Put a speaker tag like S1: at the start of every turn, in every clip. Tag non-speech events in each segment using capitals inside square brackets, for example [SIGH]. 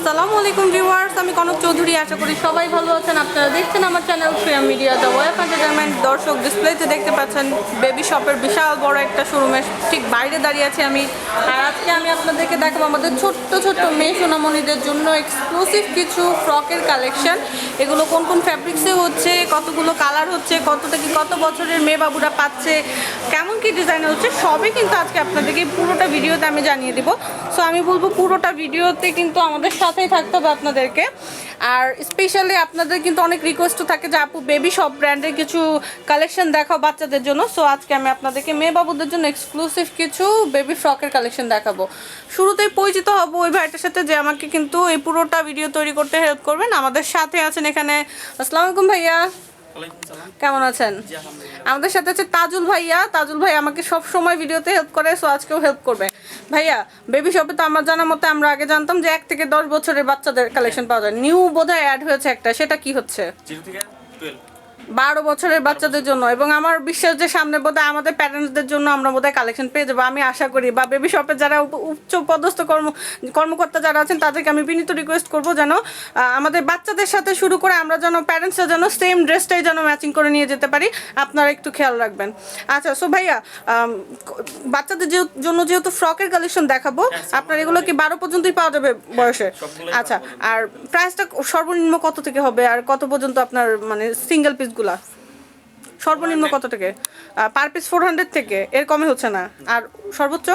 S1: আসসালামু আলাইকুম ভিউয়ার্স, আমি কনক চৌধুরী, আশা করি সবাই ভালো আছেন। আপনারা দেখছেন আমার চ্যানেল ফ্রিয়া মিডিয়া দ্য ওয়েব এন্টারটেনমেন্ট দর্শক ডিসপ্লেতে দেখতে পাচ্ছেন বেবি শপের বিশাল বড় একটা শোরুমের ঠিক বাইরে দাঁড়িয়ে আছি আমি। আর আজকে আমি আপনাদেরকে দেখাবো আমাদের ছোট্ট ছোট্ট মেয়ে সোনামণিদের জন্য এক্সক্লুসিভ কিছু ফ্রকের কালেকশন এগুলো কোন কোন ফ্যাব্রিক্সে হচ্ছে, কতগুলো কালার হচ্ছে কত থেকে কত বছরের মেয়ে বাবুরা পাচ্ছে, কেমন কি ডিজাইন হচ্ছে, সবই কিন্তু আজকে আপনাদেরকে পুরোটা ভিডিওতে আমি জানিয়ে দিব। সো আমি বলব পুরোটা ভিডিওতে কিন্তু আমাদের সাথেই থাকতে হবে আপনাদেরকে। আর স্পেশালি আপনাদের কিন্তু অনেক রিকোয়েস্টও থাকে যে, আপু বেবি সব ব্র্যান্ডের কিছু কালেকশন দেখাও বাচ্চাদের জন্য। সো আজকে আমি আপনাদেরকে মেয়ে বাবুদের জন্য এক্সক্লুসিভ কিছু বেবি ফ্রকের কালেকশন দেখাবো। শুরুতেই পরিচিত হব ওই ভাইটার সাথে যে আমাকে কিন্তু এই পুরোটা ভিডিও তৈরি করতে হেল্প করবেন। আমাদের সাথে আছেন এখানে। আসসালামু আলাইকুম ভাইয়া। কেমন আছেন? আমাদের সাথে আছে তাজুল ভাইয়া। তাজুল ভাই আমাকে সব সময় ভিডিওতে হেল্প করে সো আজকেও হেল্প করবে। ভাইয়া বেবি শপে তো আমার জানা মতে আমরা আগে জানতাম যে এক থেকে দশ বছরের বাচ্চাদের কালেকশন পাওয়া যায়। নিউ বোধহয় অ্যাড হয়েছে একটা সেটা কি হচ্ছে? বারো বছরের বাচ্চাদের জন্য। এবং আমার বিশ্বাস যে সামনে বোধহয় আমাদের প্যারেন্টসদের জন্য আমরা বোধহয় কালেকশন পেয়ে যাব। আমি আশা করি বা বেবি শপের যারা উচ্চ পদস্থ কর্ম কর্মকর্তা যারা আছেন তাদেরকে আমি বিনীত রিকোয়েস্ট করব যেন আমাদের বাচ্চাদের সাথে শুরু করে আমরা যেন প্যারেন্টসরা যেন সেম ড্রেসটাই যেন ম্যাচিং করে নিয়ে যেতে পারি। আপনারা একটু খেয়াল রাখবেন। আচ্ছা সো ভাইয়া বাচ্চাদের জন্য যেহেতু ফ্রকের কালেকশন দেখাবো আপনার এগুলো কি বারো পর্যন্তই পাওয়া যাবে বয়সে? আচ্ছা আর প্রাইসটা সর্বনিম্ন কত থেকে হবে? আর কত পর্যন্ত আপনার মানে সিঙ্গেল পিসগুলা সর্বনিম্ন কত থেকে? পার পিস ফোর হান্ড্রেড থেকে। এর কমে হচ্ছে না। আর সর্বোচ্চ?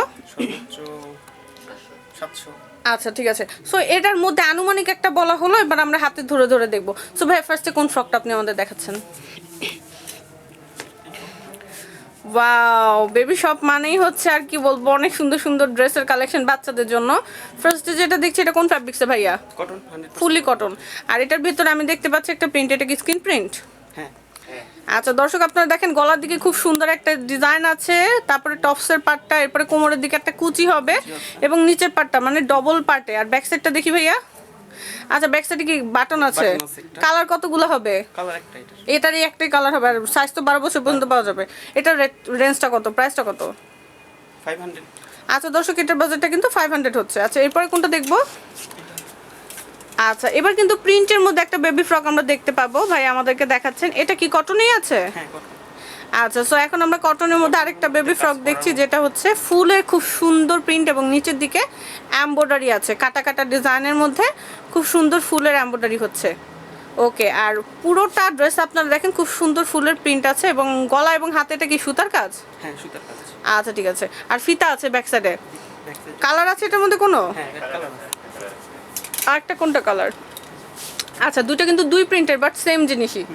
S1: আচ্ছা ঠিক আছে। সো এটার মধ্যে আনুমানিক একটা বলা হলো এবার আমরা হাতে ধরে ধরে দেখব। সো ভাই ফার্স্টে কোন ফ্রকটা আপনি আমাদের দেখাচ্ছেন? ওয়াও বেবি শপ মানেই হচ্ছে আর কি বলব অনেক সুন্দর সুন্দর ড্রেসের কালেকশন বাচ্চাদের জন্য। ফার্স্টে যেটা দেখছি এটা কোন ফ্যাব্রিক্সে ভাইয়া?
S2: কটন
S1: ফুলি কটন আর এটার ভিতরে আমি দেখতে পাচ্ছি একটা প্রিন্ট এটা কি স্ক্রিন প্রিন্ট
S2: হ্যাঁ।
S1: আচ্ছা দর্শক আপনারা দেখেন গলার দিকে খুব সুন্দর একটা ডিজাইন আছে। তারপরে টপসের পার্টটা এরপরে কোমরের দিকে একটা কুচি হবে এবং নিচের পার্টটা মানে ডবল পার্টে আর ব্যাক সাইডটা দেখি ভাইয়া। আচ্ছা ব্যাক সাইডে কি বাটন আছে। কালার কতগুলো হবে? এটারই একটাই কালার হবে। আর সাইজ তো বারো বছর পর্যন্ত পাওয়া যাবে। এটার রেঞ্জটা কত? প্রাইসটা কত?
S2: ফাইভ হান্ড্রেড
S1: আচ্ছা দর্শক এটার বাজেটটা কিন্তু ফাইভ হান্ড্রেড হচ্ছে। আচ্ছা এরপরে কোনটা দেখব? আচ্ছা এবার কিন্তু প্রিন্টের মধ্যে একটা বেবি ফ্রক আমরা দেখতে পাবো। ভাই আমাদেরকে দেখাচ্ছেন এটা কি কটনেই আছে?
S2: হ্যাঁ
S1: আচ্ছা সো এখন আমরা কটনের মধ্যে আরেকটা বেবি ফ্রক দেখছি যেটা হচ্ছে ফুলের খুব সুন্দর প্রিন্ট এবং নিচের দিকে এমব্রয়ডারি আছে। কাটা কাটা ডিজাইনের মধ্যে খুব সুন্দর ফুলের এমব্রয়ডারি হচ্ছে। ওকে আর পুরোটা ড্রেস আপনারা দেখেন খুব সুন্দর ফুলের প্রিন্ট আছে এবং গলা এবং হাতে এটা কি সুতার কাজ?
S2: হ্যাঁ সুতার কাজ।
S1: আচ্ছা ঠিক আছে। আর ফিতা আছে ব্যাক সাইডে কালার আছে এটার মধ্যে কোনো
S2: হ্যাঁ রেড কালার আছে
S1: আরেকটা কোনটা কালার আচ্ছা দুইটা কিন্তু দুই প্রিন্টের বাট সেম জিনিসই।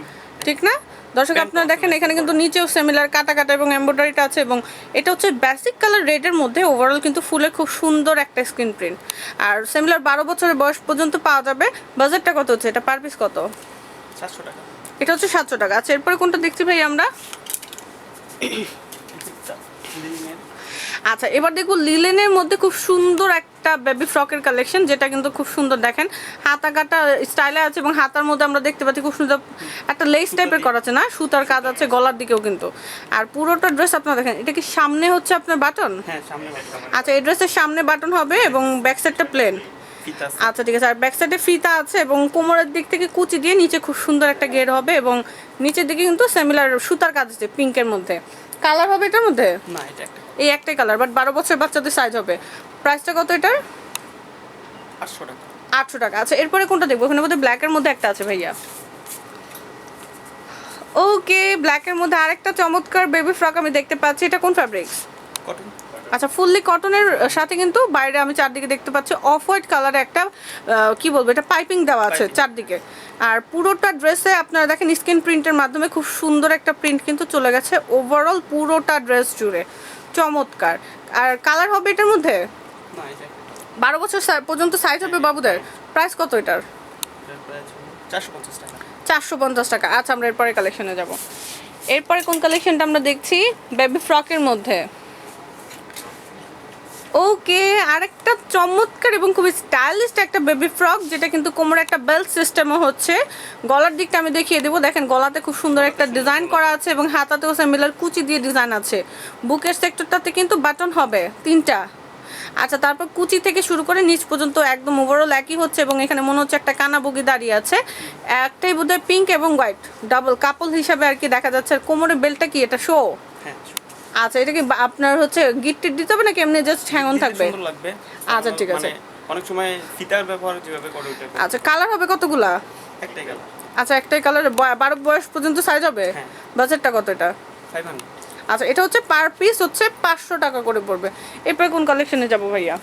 S1: ঠিক না? দর্শক আপনারা দেখেন এখানে কিন্তু নিচেও সিমিলার কাটা কাটা এবং এমব্রয়ডারিটা আছে এবং এটা হচ্ছে বেসিক কালার রেডের মধ্যে ওভারঅল কিন্তু ফুলের খুব সুন্দর একটা স্ক্রিন প্রিন্ট আর সিমিলার বারো বছরের বয়স পর্যন্ত পাওয়া যাবে। বাজেটটা কত হচ্ছে? এটা পার পিস কত?
S2: সাতশো টাকা।
S1: এটা হচ্ছে সাতশো টাকা। আচ্ছা এরপরে কোনটা দেখছি ভাই আমরা? [COUGHS] আচ্ছা এবার দেখব লিলেনের মধ্যে খুব সুন্দর একটা বেবি ফ্রকের কালেকশন যেটা কিন্তু খুব সুন্দর দেখেন। হাতা কাটা স্টাইলে আছে এবং হাতার মধ্যে আমরা দেখতে পাচ্ছি খুব সুন্দর একটা লেস টাইপের করা আছে না? সুতার কাজ আছে গলার দিকেও কিন্তু। আর পুরোটা ড্রেস আপনারা দেখেন এটা কি সামনে হচ্ছে আপনার বাটন
S2: হ্যাঁ সামনে
S1: আচ্ছা এই ড্রেসের সামনে বাটন হবে এবং ব্যাক সাইডটা প্লেন আচ্ছা ঠিক আছে। আর ব্যাক সাইডে ফিতা আছে এবং কোমরের দিক থেকে কুচি দিয়ে নিচে খুব সুন্দর একটা গের হবে এবং নিচের দিকে কিন্তু সিমিলার সুতার কাজ আছে পিঙ্কের মধ্যে। কালার হবে এটার মধ্যে?
S2: না এটা একটা
S1: এই একটাই কালার বাট বারো বছর বাচ্চাদের সাইজ হবে। প্রাইসটা কত এটার?
S2: আটশো টাকা।
S1: আটশো টাকা। আচ্ছা এরপরে কোনটা দেখব? ওখানে মধ্যে ব্ল্যাকের মধ্যে একটা আছে ভাইয়া। ওকে ব্ল্যাকের মধ্যে আরেকটা চমৎকার বেবি ফ্রক আমি দেখতে পাচ্ছি। এটা কোন ফ্যাব্রিক্স
S2: কটন
S1: আচ্ছা ফুললি কটনের সাথে কিন্তু বাইরে আমি চারদিকে দেখতে পাচ্ছি অফ হোয়াইট কালারে একটা কি বলব এটা পাইপিং দেওয়া আছে চারদিকে। আর পুরোটা ড্রেসে আপনারা দেখেন স্ক্রিন প্রিন্টের মাধ্যমে খুব সুন্দর একটা প্রিন্ট কিন্তু চলে গেছে ওভারঅল পুরোটা ড্রেস জুড়ে। চমৎকার। আর কালার হবে এটার মধ্যে? বারো বছর পর্যন্ত সাইজ হবে বাবুদের? প্রাইস কত এটার?
S2: চারশো পঞ্চাশ টাকা।
S1: আচ্ছা আমরা এরপরে কালেকশনে যাব। এরপরে কোন কালেকশনটা আমরা দেখছি? বেবি ফ্রকের মধ্যে। ওকে, আরেকটা চমৎকার এবং খুবই স্টাইলিশ একটা বেবি ফ্রক, যেটা কিন্তু কোমরে একটা বেল্ট সিস্টেমও হচ্ছে। গলার দিকটা আমি দেখিয়ে দেবো। দেখেন, গলাতে খুব সুন্দর একটা ডিজাইন করা আছে এবং হাতাতেও সিমিলার কুচি দিয়ে ডিজাইন আছে। বুকের সেক্টরটাতে কিন্তু বাটন হবে, তিনটা। আচ্ছা তারপর কুচি থেকে শুরু করে নিচ পর্যন্ত একদম ওভারঅল একই হচ্ছে এবং এখানে মনে হচ্ছে একটা কানা বগি দাঁড়িয়ে আছে। একটাই বোধহয় পিঙ্ক এবং হোয়াইট ডাবল কাপল হিসাবে আর কি দেখা যাচ্ছে। আর কোমরের বেলটা কি? এটা শো
S2: হ্যাঁ
S1: আচ্ছা এটা কি আপনার হচ্ছে গিট্টিট দিতে হবে নাকি এমনি জাস্ট হ্যাঙ্গন থাকবে?
S2: সুন্দর লাগবে।
S1: আচ্ছা, ঠিক আছে।
S2: মানে অনেক সময় ফিতার ব্যবহার যেভাবে করে ওইটা
S1: আচ্ছা কালার হবে কতগুলা?
S2: একটাই কালার
S1: আচ্ছা একটাই কালার বারো বয়স পর্যন্ত সাইজ হবে?
S2: হ্যাঁ।
S1: বাজেটটা কত এটা? আচ্ছা এটা হচ্ছে পার পিস হচ্ছে পাঁচশো টাকা করে পড়বে। এরপরে কোন কালেকশনে যাব ভাইয়া?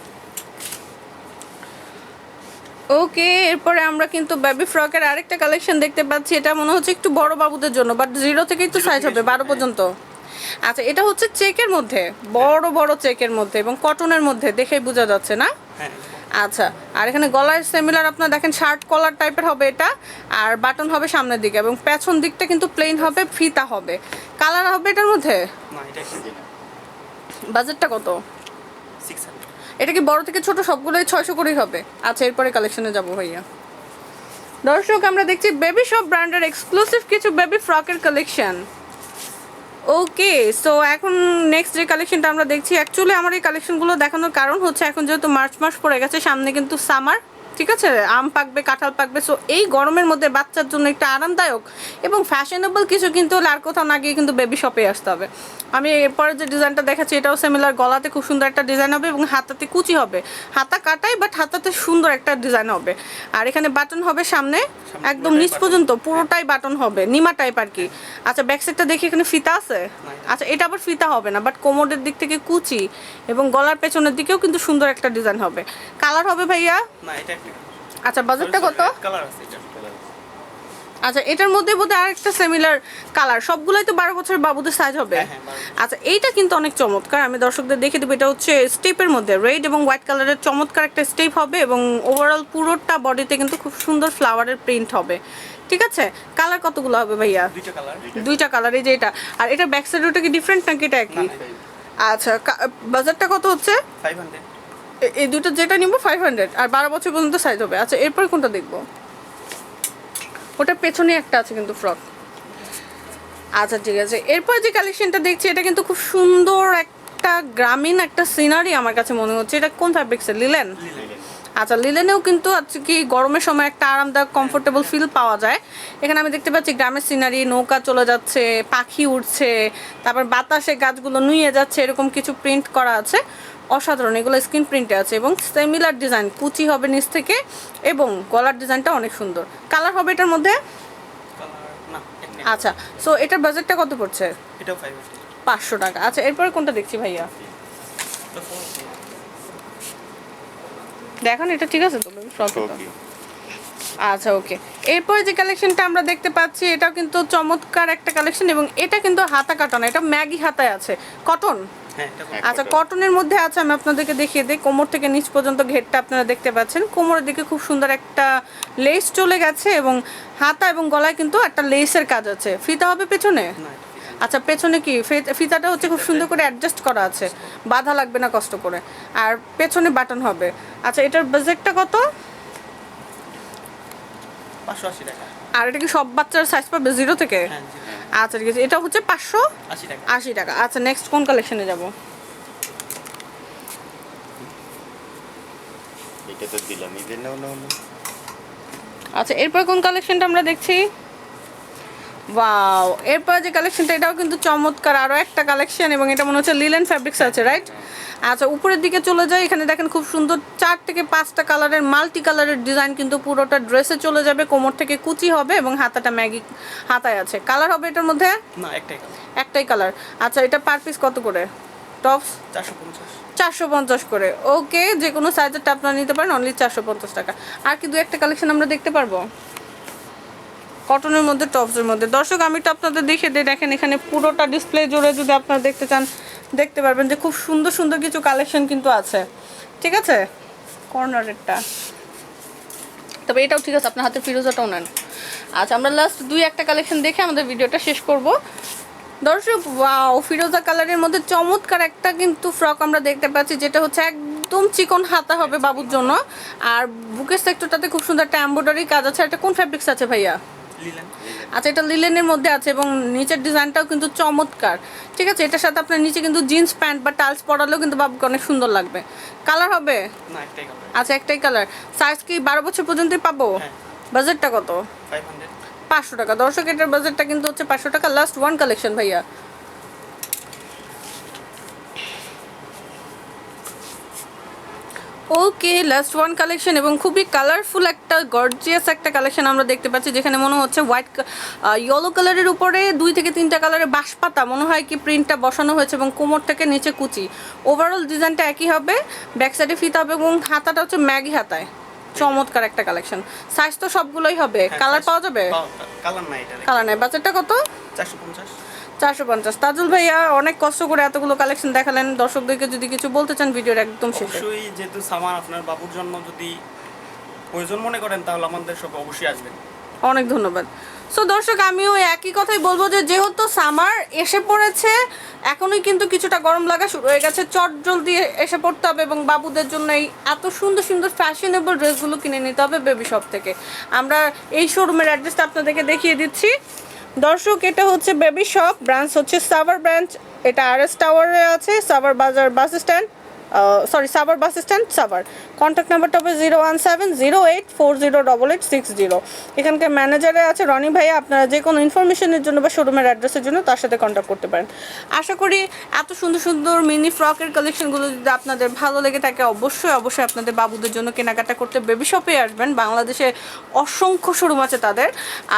S1: ওকে এরপরে আমরা কিন্তু বেবি ফ্রকের আরেকটা কালেকশন দেখতে পাচ্ছি। এটা মনে হচ্ছে একটু বড় বাবুদের জন্য বাট জিরো থেকেই তো সাইজ হবে বারো
S2: হ্যাঁ।
S1: পর্যন্ত। আচ্ছা এটা হচ্ছে চেকের মধ্যে বড় বড় চেকের মধ্যে এবং কটনের মধ্যে দেখেই বোঝা যাচ্ছে না?
S2: হ্যাঁ।
S1: আচ্ছা আর এখানে গলায় সিমিলার আপনার দেখেন শার্ট কলার টাইপের হবে এটা আর বাটন হবে সামনের দিকে এবং পেছন দিকটা কিন্তু প্লেন হবে ফিতা হবে। কালার হবে এটার মধ্যে? বাজেটটা কত? এটা কি বড় থেকে ছোট সবগুলোই ছয়শো করেই হবে? আচ্ছা এরপরে কালেকশনে যাব ভাইয়া। দর্শক আমরা দেখছি বেবি সব ব্র্যান্ডের এক্সক্লুসিভ কিছু বেবি ফ্রকের কালেকশন ওকে সো এখন নেক্সট যে কালেকশনটা আমরা দেখছি অ্যাকচুয়ালি আমার এই কালেকশনগুলো দেখানোর কারণ হচ্ছে এখন যেহেতু মার্চ মাস পড়ে গেছে, সামনে কিন্তু সামার ঠিক আছে? আম পাকবে কাঁঠাল পাকবে সো এই গরমের মধ্যে বাচ্চার জন্য একটা আরামদায়ক এবং ফ্যাশনেবল কিছু কিন্তু আর কোথাও না গিয়ে কিন্তু বেবি শপে আসতে হবে। আমি এরপরে যে ডিজাইনটা দেখাচ্ছি এটাও সিমিলার গলাতে খুব সুন্দর একটা ডিজাইন হবে এবং হাতাতে কুচি হবে। হাতা কাটাই বাট হাতাতে সুন্দর একটা ডিজাইন হবে। আর এখানে বাটন হবে সামনে একদম নিচ পর্যন্ত পুরোটাই বাটন হবে নিমা টাইপ আর কি। আচ্ছা ব্যাক সাইডটা দেখি এখানে ফিতা আছে? আচ্ছা এটা আবার ফিতা হবে না বাট কোমরের দিক থেকে কুচি এবং গলার পেছনের দিকেও কিন্তু সুন্দর একটা ডিজাইন হবে। কালার হবে ভাইয়া?
S2: না এটা একটা
S1: আচ্ছা বাজেটটা কত?
S2: কালার আছে
S1: আচ্ছা এটার মধ্যে বোধহয় আরেকটা সিমিলার কালার সবগুলাই তো বারো বছর বাবুদের সাইজ হবে।
S2: হ্যাঁ, হ্যাঁ, 12 বছর।
S1: আচ্ছা এইটা কিন্তু অনেক চমৎকার। আমি দর্শকদের দেখে দেবো এটা হচ্ছে স্টেপের মধ্যে। রেড এবং হোয়াইট কালারের চমৎকার একটা স্টেপ হবে এবং ওভারঅল পুরোটা বডিতে কিন্তু খুব সুন্দর ফ্লাওয়ারের প্রিন্ট হবে। ঠিক আছে? কালার কতগুলো হবে ভাইয়া?
S2: দুইটা কালার
S1: এই যে এটা। আর এটা ব্যাক সাইড ওটা কি ডিফারেন্ট নাকি এটা একই? আচ্ছা বাজারটা কত হচ্ছে?
S2: ফাইভ হান্ড্রেড
S1: এই দুটো যেটা নিব ফাইভ হান্ড্রেড আর বারো বছর পর্যন্ত সাইজ হবে। আচ্ছা এরপর কোনটা দেখব? ওটা পেছনে একটা আছে কিন্তু ফ্রক আচ্ছা ঠিক আছে। এরপর যে কালেকশনটা দেখছি, এটা কিন্তু খুব সুন্দর একটা গ্রামীণ একটা সিনারি আমার কাছে মনে হচ্ছে। এটা কোন ফ্যাব্রিক্সের লিলেন আচ্ছা লিলেনেও কিন্তু আজকে কি গরমের সময় একটা আরামদায়ক কমফোর্টেবল ফিল পাওয়া যায়। এখানে আমি দেখতে পাচ্ছি গ্রামের সিনারি নৌকা চলে যাচ্ছে, পাখি উঠছে তারপর বাতাসে গাছগুলো নুয়ে যাচ্ছে, এরকম কিছু প্রিন্ট করা আছে। অসাধারণ। এগুলো স্ক্রিন প্রিন্টে আছে এবং সিমিলার ডিজাইন কুচি হবে নিচ থেকে এবং গলার ডিজাইনটা অনেক সুন্দর। কালার হবে এটার মধ্যে? আচ্ছা সো এটার বাজেটটা কত পড়ছে? পাঁচশো টাকা। আচ্ছা এরপরে কোনটা দেখছি ভাইয়া? দেখেন এটা ঠিক আছে তো? ফ্রক আচ্ছা ওকে এরপরে যে কালেকশনটা আমরা দেখতে পাচ্ছি এটাও কিন্তু চমৎকার একটা কালেকশন এবং এটা কিন্তু হাতা কাটানো এটা ম্যাগি হাতায় আছে। কটন
S2: হ্যাঁ।
S1: আচ্ছা কটনের মধ্যে আছে আমি আপনাদেরকে দেখিয়ে দিই। কোমর থেকে নিচ পর্যন্ত ঘেরটা আপনারা দেখতে পাচ্ছেন। কোমরের দিকে খুব সুন্দর একটা লেস চলে গেছে এবং হাতা এবং গলায় কিন্তু একটা লেসের কাজ আছে। ফিতা হবে পেছনে। আচ্ছা পেছনে কি? ফিতাটা হচ্ছে খুব সুন্দর করে অ্যাডজাস্ট করা আছে। বাধা লাগবে না কষ্ট করে। আর পেছনে বাটন হবে। আচ্ছা এটার বাজেটটা কত?
S2: পাঁচশো আশি টাকা।
S1: আর এটা কি সব বাচ্চার সাইজ পাবে? জিরো থেকে?
S2: হ্যাঁ
S1: আচ্ছা ঠিক আছে। এটা হচ্ছে পাঁচশো
S2: আশি টাকা।
S1: আশি টাকা। আচ্ছা নেক্সট কোন কালেকশনে যাব?
S3: এটা তো দিলাম ঈদের নাও নাও নাও।
S1: আচ্ছা এরপর কোন কালেকশনটা আমরা দেখছি? ওয়াও এরপর যে কালেকশনটা এটাও কিন্তু চমৎকার। আরও একটা কালেকশন এবং এটা মনে হচ্ছে লিলেন ফ্যাব্রিক্স আছে রাইট আচ্ছা উপরের দিকে চলে যায় এখানে দেখেন খুব সুন্দর চার থেকে পাঁচটা কালারের মাল্টি কালারের ডিজাইন কিন্তু পুরোটা ড্রেসে চলে যাবে। কোমর থেকে কুচি হবে এবং হাতাটা ম্যাগি হাতায় আছে। কালার হবে এটার মধ্যে?
S2: না একটাই
S1: একটাই কালার আচ্ছা এটা পার পিস কত করে? টপস
S2: চারশো পঞ্চাশ।
S1: চারশো পঞ্চাশ করে। ওকে যে কোনো সাইজেরটা আপনারা নিতে পারেন অনলি চারশো পঞ্চাশ টাকা। আর কি দু একটা কালেকশন আমরা দেখতে পারব? কটনের মধ্যে টপসের মধ্যে। দর্শক, আমি তো আপনাদের দেখে দিই। দেখেন, এখানে পুরোটা ডিসপ্লে জুড়ে যদি আপনারা দেখতে চান, দেখতে পারবেন যে খুব সুন্দর সুন্দর কিছু কালেকশন কিন্তু আছে। ঠিক আছে? কর্নারেরটা তবে এটাও ঠিক আছে, আপনার হাতে ফিরোজাটাও নেন। আচ্ছা আমরা লাস্ট দুই একটা কালেকশন দেখে আমাদের ভিডিওটা শেষ করব। দর্শক ওয়াও ফিরোজা কালারের মধ্যে চমৎকার একটা কিন্তু ফ্রক আমরা দেখতে পাচ্ছি, যেটা হচ্ছে একদম চিকন হাতা হবে বাবুর জন্য। আর বুকের সেক্টরটাতে খুব সুন্দর একটা এম্ব্রয়ডারি কাজ আছে। এটা কোন ফ্যাব্রিক্স আছে ভাইয়া? আচ্ছা এটা লিলেনের মধ্যে আছে এবং নিচের ডিজাইনটাও কিন্তু চমৎকার। ঠিক আছে এটার সাথে আপনার নিচে কিন্তু জিন্স প্যান্ট বা টালস পরালেও কিন্তু বাবুকে অনেক সুন্দর লাগবে। কালার হবে? আচ্ছা একটাই কালার। সাইজ কি বারো বছর পর্যন্তই পাবো?
S2: হ্যাঁ।
S1: বাজেটটা কত? পাঁচশো টাকা। দর্শক এটার বাজেটটা কিন্তু হচ্ছে পাঁচশো টাকা। লাস্ট ওয়ান কালেকশন ভাইয়া। ওকে লাস্ট ওয়ান কালেকশন এবং খুবই কালারফুল একটা গর্জিয়াস একটা কালেকশন আমরা দেখতে পাচ্ছি যেখানে মনে হচ্ছে হোয়াইট ইয়েলো কালারের উপরে দুই থেকে তিনটা কালারের বাঁশপাতা। মনে হয় কি প্রিন্টটা বসানো হয়েছে এবং কোমর থেকে নিচে কুচি। ওভারঅল ডিজাইনটা একই হবে ব্যাক সাইডে ফিতা হবে এবং হাতাটা হচ্ছে ম্যাগি হাতায়। চমৎকার একটা কালেকশন সাইজ তো সবগুলোই হবে।
S2: হ্যাঁ,
S1: কালার পাওয়া যাবে?
S2: কালার নাই এটা
S1: কালার নেই। বাজেটটা কত?
S2: চারশো পঞ্চাশ।
S1: চারশো পঞ্চাশ। তাজুল ভাইয়া অনেক কষ্ট করে এতগুলো কালেকশন দেখালেন। দর্শকদেরকে যদি কিছু বলতে চান ভিডিওর একদম শেষে।
S2: অবশ্যই যেহেতু সামান আপনার বাবুর জন্য যদি প্রয়োজন মনে করেন তাহলে আমাদের সব অবশ্যই আসবেন।
S1: অনেক ধন্যবাদ। সো দর্শক আমিও একই কথাই বলব যে যেহেতু সামার এসে পড়েছে এখনই কিন্তু কিছুটা গরম লাগা শুরু হয়ে গেছে। চট জলদি এসে পড়তে হবে এবং বাবুদের জন্য এই এত সুন্দর সুন্দর ফ্যাশনেবল ড্রেসগুলো কিনে নিতে হবে বেবি শপ থেকে। আমরা এই শোরুমের অ্যাড্রেসটা আপনাদেরকে দেখিয়ে দিচ্ছি। দর্শক, এটা হচ্ছে বেবি শপ, ব্রাঞ্চ হচ্ছে সাভার ব্রাঞ্চ, এটা আর এস টাওয়ারে আছে, Savar Bazar bus stand. Sorry Savar bus stand Savar contact নাম্বারটা হবে zero one seven zero eight four zero double eight six zero এখানকার ম্যানেজারে আছে রনি ভাইয়া, আপনারা যে কোনো ইনফরমেশনের জন্য বা শোরুমের অ্যাড্রেসের জন্য তার সাথে কন্ট্যাক্ট করতে পারেন। আশা করি এত সুন্দর সুন্দর মিনি ফ্রকের কালেকশনগুলো যদি আপনাদের ভালো লেগে থাকে, অবশ্যই অবশ্যই আপনাদের বাবুদের জন্য কেনাকাটা করতে বেবি শপে আসবেন। বাংলাদেশে অসংখ্য শোরুম আছে তাদের।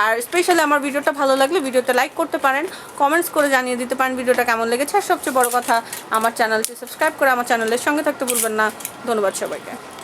S1: আর স্পেশালি আমার ভিডিওটা ভালো লাগলে ভিডিওতে লাইক করতে পারেন কমেন্টস করে জানিয়ে দিতে পারেন ভিডিওটা কেমন লেগেছে। আর সবচেয়ে বড় কথা, আমার চ্যানেলটি সাবস্ক্রাইব করে আমার চ্যানেলের সঙ্গে থাকতে ভুলবেন না। ধন্যবাদ সবাইকে।